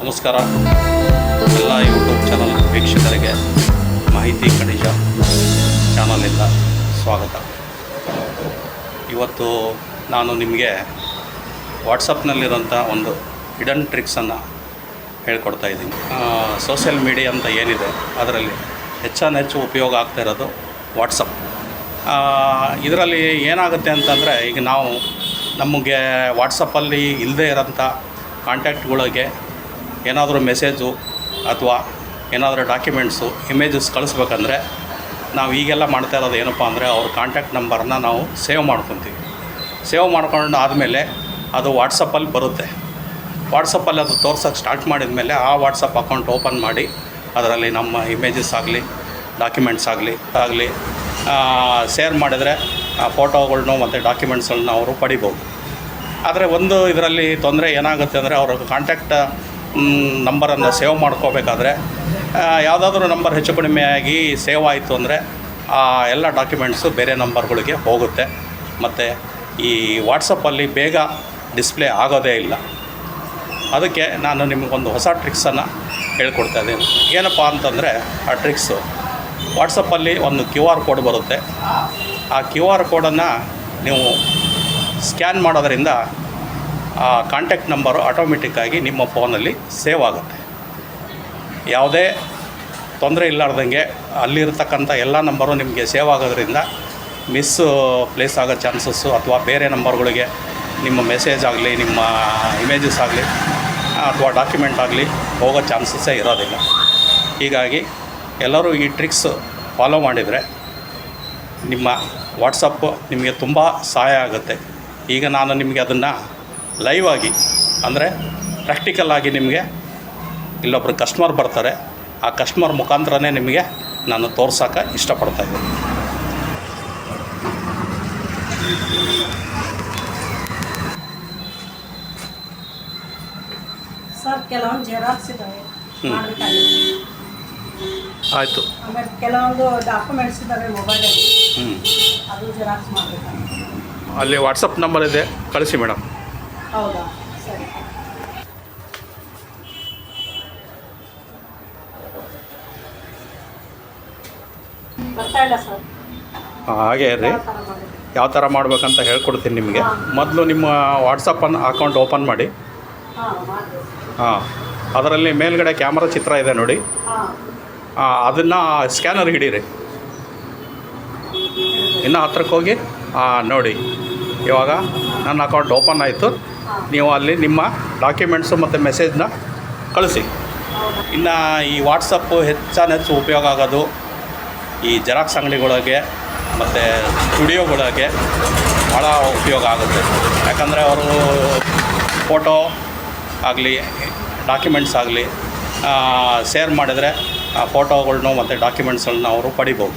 ನಮಸ್ಕಾರ. ಎಲ್ಲ YouTube channel ವೀಕ್ಷಕರಿಗೆ ಮಾಹಿತಿ ಖನಿಜ ಚಾನಲಿಂದ ಸ್ವಾಗತ. ಇವತ್ತು ನಾನು ನಿಮಗೆ ವಾಟ್ಸಪ್ನಲ್ಲಿರೋಂಥ ಒಂದು ಹಿಡನ್ ಟ್ರಿಕ್ಸನ್ನು ಹೇಳ್ಕೊಡ್ತಾ ಇದ್ದೀನಿ. ಸೋಷಿಯಲ್ ಮೀಡಿಯಾ ಅಂತ ಏನಿದೆ, ಅದರಲ್ಲಿ ಹೆಚ್ಚಾನ ಹೆಚ್ಚು ಉಪಯೋಗ ಆಗ್ತಾ ಇರೋದು ವಾಟ್ಸಪ್ ಇದರಲ್ಲಿ ಏನಾಗುತ್ತೆ ಅಂತಂದರೆ, ಈಗ ನಾವು ನಮಗೆ ವಾಟ್ಸಪ್ಪಲ್ಲಿ ಇಲ್ಲದೇ ಇರೋಂಥ ಕಾಂಟ್ಯಾಕ್ಟ್ಗಳಿಗೆ ಏನಾದರೂ ಮೆಸೇಜು ಅಥವಾ ಏನಾದರೂ ಡಾಕ್ಯುಮೆಂಟ್ಸು, ಇಮೇಜಸ್ ಕಳಿಸ್ಬೇಕಂದ್ರೆ ನಾವು ಈಗೆಲ್ಲ ಮಾಡ್ತಾ ಇರೋದು ಏನಪ್ಪ ಅಂದರೆ ಅವ್ರ ಕಾಂಟ್ಯಾಕ್ಟ್ ನಂಬರ್ನ ನಾವು ಸೇವ್ ಮಾಡ್ಕೊತೀವಿ. ಸೇವ್ ಮಾಡ್ಕೊಂಡು ಆದಮೇಲೆ ಅದು ವಾಟ್ಸಪ್ಪಲ್ಲಿ ಬರುತ್ತೆ. ವಾಟ್ಸಪ್ಪಲ್ಲಿ ಅದು ತೋರ್ಸೋಕ್ಕೆ ಸ್ಟಾರ್ಟ್ ಮಾಡಿದ ಮೇಲೆ ಆ ವಾಟ್ಸಪ್ ಅಕೌಂಟ್ ಓಪನ್ ಮಾಡಿ ಅದರಲ್ಲಿ ನಮ್ಮ ಇಮೇಜಸ್ ಆಗಲಿ, ಡಾಕ್ಯುಮೆಂಟ್ಸ್ ಆಗಲಿ ಆಗಲಿ ಶೇರ್ ಮಾಡಿದರೆ ಆ ಫೋಟೋಗಳ್ನು ಮತ್ತು ಡಾಕ್ಯುಮೆಂಟ್ಸ್ಗಳನ್ನ ಅವರು ಪಡಿಬೋದು. ಆದರೆ ಒಂದು ಇದರಲ್ಲಿ ತೊಂದರೆ ಏನಾಗುತ್ತೆ ಅಂದರೆ ಅವ್ರ ಕಾಂಟ್ಯಾಕ್ಟ್ ನಂಬರನ್ನು ಸೇವ್ ಮಾಡ್ಕೋಬೇಕಾದ್ರೆ ಯಾವುದಾದ್ರೂ ನಂಬರ್ ಹೆಚ್ಚು ಕಡಿಮೆ ಆಗಿ ಸೇವ್ ಆಯಿತು ಅಂದರೆ, ಆ, ಎಲ್ಲ ಡಾಕ್ಯುಮೆಂಟ್ಸು ಬೇರೆ ನಂಬರ್ಗಳಿಗೆ ಹೋಗುತ್ತೆ. ಮತ್ತು ಈ ವಾಟ್ಸಪ್ಪಲ್ಲಿ ಬೇಗ ಡಿಸ್ಪ್ಲೇ ಆಗೋದೇ ಇಲ್ಲ. ಅದಕ್ಕೆ ನಾನು ನಿಮಗೊಂದು ಹೊಸ ಟ್ರಿಕ್ಸನ್ನು ಹೇಳ್ಕೊಡ್ತಾ ಇದ್ದೀನಿ. ಏನಪ್ಪ ಅಂತಂದರೆ, ಆ ಟ್ರಿಕ್ಸು, ವಾಟ್ಸಪ್ಪಲ್ಲಿ ಒಂದು ಕ್ಯೂ ಆರ್ ಕೋಡ್ ಬರುತ್ತೆ. ಆ ಕ್ಯೂ ಆರ್ ಕೋಡನ್ನು ನೀವು ಸ್ಕ್ಯಾನ್ ಮಾಡೋದರಿಂದ ಆ ಕಾಂಟ್ಯಾಕ್ಟ್ ನಂಬರು ಆಟೋಮೆಟಿಕ್ಕಾಗಿ ನಿಮ್ಮ ಫೋನಲ್ಲಿ ಸೇವ್ ಆಗುತ್ತೆ. ಯಾವುದೇ ತೊಂದರೆ ಇಲ್ಲಾರ್ದಂಗೆ ಅಲ್ಲಿರ್ತಕ್ಕಂಥ ಎಲ್ಲ ನಂಬರು ನಿಮಗೆ ಸೇವ್ ಆಗೋದ್ರಿಂದ ಮಿಸ್ ಪ್ಲೇಸ್ ಆಗೋ ಚಾನ್ಸಸ್ಸು ಅಥವಾ ಬೇರೆ ನಂಬರ್ಗಳಿಗೆ ನಿಮ್ಮ ಮೆಸೇಜ್ ಆಗಲಿ, ನಿಮ್ಮ ಇಮೇಜಸ್ ಆಗಲಿ, ಅಥವಾ ಡಾಕ್ಯುಮೆಂಟ್ ಆಗಲಿ ಹೋಗೋ ಚಾನ್ಸಸ್ಸೇ ಇರೋದಿಲ್ಲ. ಹೀಗಾಗಿ ಎಲ್ಲರೂ ಈ ಟ್ರಿಕ್ಸ್ ಫಾಲೋ ಮಾಡಿದರೆ ನಿಮ್ಮ ವಾಟ್ಸಪ್ಪು ನಿಮಗೆ ತುಂಬ ಸಹಾಯ ಆಗುತ್ತೆ. ಈಗ ನಾನು ನಿಮಗೆ ಅದನ್ನು ಲೈವ್ ಆಗಿ ಅಂದರೆ ಪ್ರಾಕ್ಟಿಕಲ್ ಆಗಿ ನಿಮಗೆ ಇಲ್ಲೊಬ್ಬರು ಕಸ್ಟಮರ್ ಬರ್ತಾರೆ ಆ ಕಸ್ಟಮರ್ ಮುಖಾಂತರನೇ ನಿಮಗೆ ನಾನು ತೋರ್ಸೋಕೆ ಇಷ್ಟಪಡ್ತಾ ಇದ್ದೀನಿ. ಸರ್ ಕೆಲವೊಂದು ಜೆರಾಕ್ಸ್ ಇದ್ದಾವೆ ಹ್ಮ್. ಮಾಡ್ಬೇಕಾಗಿತ್ತು ಆಯಿತು. ಕೆಲವೊಂದು ಡಾಕ್ಯುಮೆಂಟ್ಸ್ ಇದ್ದಾವೆ ಮೊಬೈಲಲ್ಲಿ ಹ್ಞೂ ಅದು ಜೆರಾಕ್ಸ್ ಮಾಡಬೇಕಾಗಿತ್ತು ಅಲ್ಲಿ ವಾಟ್ಸಪ್ ನಂಬರ್ ಇದೆ ಕಳಿಸಿ ಮೇಡಮ್ ಹೌದಾ? ಸರಿ. ಬರ್ತಾ ಇಲ್ಲ ಸರ್. ಹಾಗೆ ರೀ ಯಾವ ಥರ ಮಾಡಬೇಕಂತ ಹೇಳ್ಕೊಡ್ತೀನಿ ನಿಮಗೆ. ಮೊದಲು ನಿಮ್ಮ ವಾಟ್ಸಪ್ಪನ್ನು ಅಕೌಂಟ್ ಓಪನ್ ಮಾಡಿ. ಹಾಂ ಅದರಲ್ಲಿ ಮೇಲ್ಗಡೆ ಕ್ಯಾಮ್ರಾ ಚಿತ್ರ ಇದೆ ನೋಡಿ. ಹಾಂ. ಅದನ್ನು ಸ್ಕ್ಯಾನರ್ ಹಿಡೀರಿ. ಇನ್ನು ಹತ್ರಕ್ಕೆ ಹೋಗಿ ಹಾಂ ನೋಡಿ. ಇವಾಗ ನನ್ನ ಅಕೌಂಟ್ ಓಪನ್ ಆಯಿತು. ನೀವು ಅಲ್ಲಿ ನಿಮ್ಮ ಡಾಕ್ಯುಮೆಂಟ್ಸು ಮತ್ತು ಮೆಸೇಜ್ನ ಕಳಿಸಿ. ಇನ್ನು ಈ ವಾಟ್ಸಪ್ಪು ಹೆಚ್ಚಾನೆಚ್ಚು ಉಪಯೋಗ ಆಗೋದು ಈ ಜೆರಾಕ್ಸ್ ಅಂಗಡಿಗಳಿಗೆ ಮತ್ತು ಸ್ಟುಡಿಯೋಗಳಿಗೆ ಭಾಳ ಉಪಯೋಗ ಆಗುತ್ತೆ. ಯಾಕಂದರೆ ಅವರು ಫೋಟೋ ಆಗಲಿ ಡಾಕ್ಯುಮೆಂಟ್ಸ್ ಆಗಲಿ ಶೇರ್ ಮಾಡಿದರೆ ಆ ಫೋಟೋಗಳ್ನು ಮತ್ತು ಡಾಕ್ಯುಮೆಂಟ್ಸ್ಗಳನ್ನ ಅವರು ಪಡಿಬೋದು.